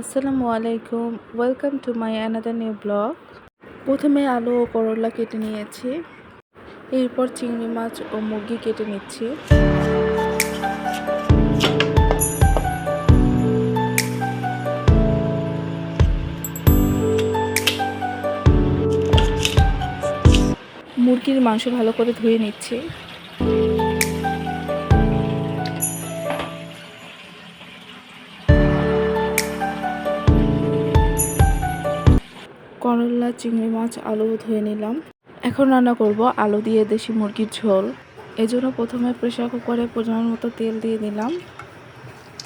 আসসালামু আলাইকুম। Welcome to my another new blog প্রথমে আলু ও করলা কেটে নিয়েছি। এরপর চিংড়ি মাছ ও মুরগি কেটে নিচ্ছি। মুরগির মাংস ভালো করে ধুয়ে নিচ্ছি। করলা, চিংড়ি মাছ, আলু ধুয়ে নিলাম। এখন রান্না করব আলু দিয়ে দেশি মুরগির ঝোল। এজন্য প্রথমে প্রেশার কুকারে পরিমাণ মতো তেল দিয়ে দিলাম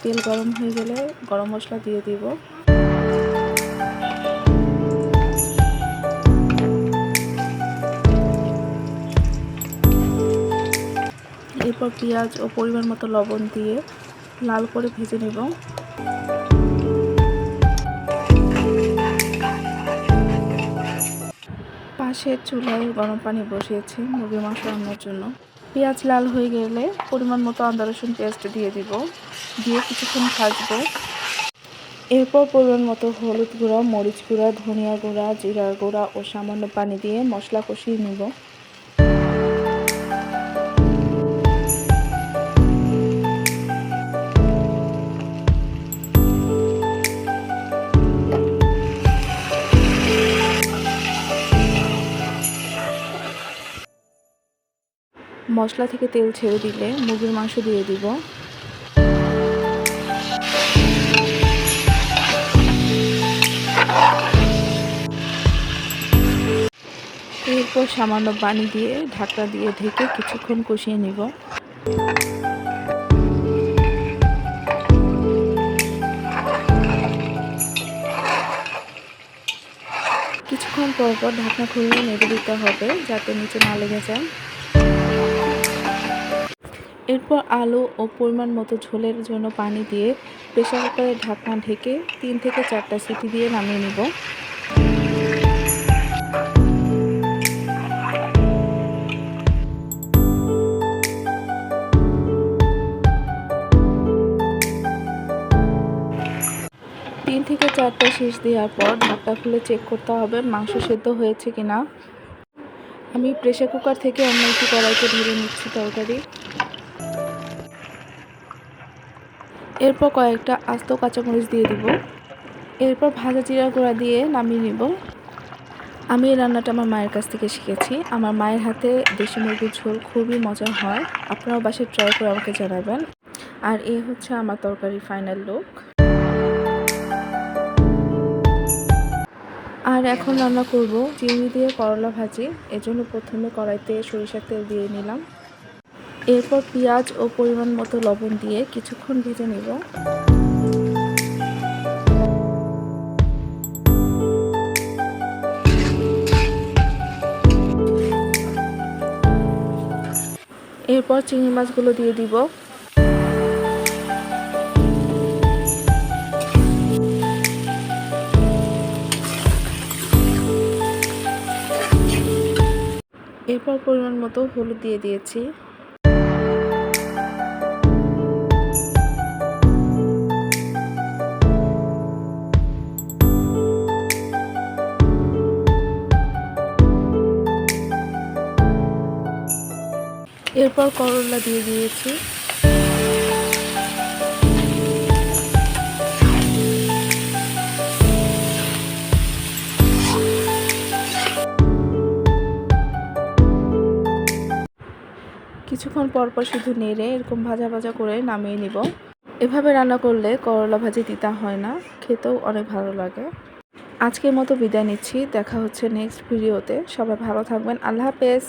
তেল গরম হয়ে গেলে গরম মশলা দিয়ে দিব। এরপর পেঁয়াজ ও পরিমাণ মতো লবণ দিয়ে লাল করে ভেজে নেব। পাশের চুলায় গরম পানি বসিয়েছি মুরগি মাংস রান্নার জন্য। পেঁয়াজ লাল হয়ে গেলে পরিমাণ মতো আদা, রসুন পেস্ট দিয়ে দিব। দিয়ে কিছুক্ষণ ভাজবো। এরপর পরিমাণ মতো হলুদ গুঁড়া, মরিচ গুঁড়া, ধনিয়া গুঁড়া, জিরার গুঁড়া ও সামান্য পানি দিয়ে মশলা কষিয়ে নিব। মশলা থেকে তেল ছেড়ে দিলে মুরগির মাংস দিয়ে দিব। এরপর সামান্য পানি দিয়ে ঢাকা দিয়ে ঢেকে কিছুক্ষণ কষিয়ে নিব। কিছুক্ষণ পর পর ঢাকনা খুলে নেড়ে দিতে হবে যাতে নিচে না লেগে যায়। এরপর আলু ও পরিমাণ মতো ঝোলের জন্য পানি দিয়ে প্রেশার কুকারের ঢাকনা ঢেকে তিন থেকে চারটা সিটি দিয়ে নামিয়ে নেব। তিন থেকে চারটা শেষ দেওয়ার পর ঢাকটা খুলে চেক করতে হবে মাংস সেদ্ধ হয়েছে কিনা। আমি প্রেশার কুকার থেকে অন্য একটি কড়াইতে ধরে নিচ্ছি তরকারি। এরপর কয়েকটা আস্ত কাঁচামরিচ দিয়ে দিব। এরপর ভাজা জিরা গুঁড়া দিয়ে নামিয়ে নিব। আমি এই রান্নাটা আমার মায়ের কাছ থেকে শিখেছি। আমার মায়ের হাতে দেশি মুরগির ঝোল খুবই মজা হয়। আপনারাও বাসায় ট্রাই করে আমাকে জানাবেন। আর এই হচ্ছে আমার তরকারি ফাইনাল লুক আর এখন রান্না করব চিংড়ি দিয়ে করলা ভাজি। এজন্য প্রথমে কড়াইতে সরিষার তেল দিয়ে নিলাম। এরপর পেঁয়াজ ও পরিমাণ মতো লবণ দিয়ে কিছুক্ষণ ভেজে নেব। এরপর চিংড়ি মাছগুলো দিয়ে দিব। এরপর পরিমাণ মতো হলুদ দিয়ে দিয়েছি। এরপর করলা দিয়ে দিয়েছি। কিছুক্ষণ পর পর শুধু নেড়ে এরকম ভাজা ভাজা করে নামিয়ে নিব। এভাবে রান্না করলে করলা ভাজি দিতে হয় না, খেতেও অনেক ভালো লাগে। আজকের মতো বিদায় নিচ্ছি, দেখা হচ্ছে নেক্সট ভিডিওতে সবাই ভালো থাকবেন, আল্লাহ হাফেজ।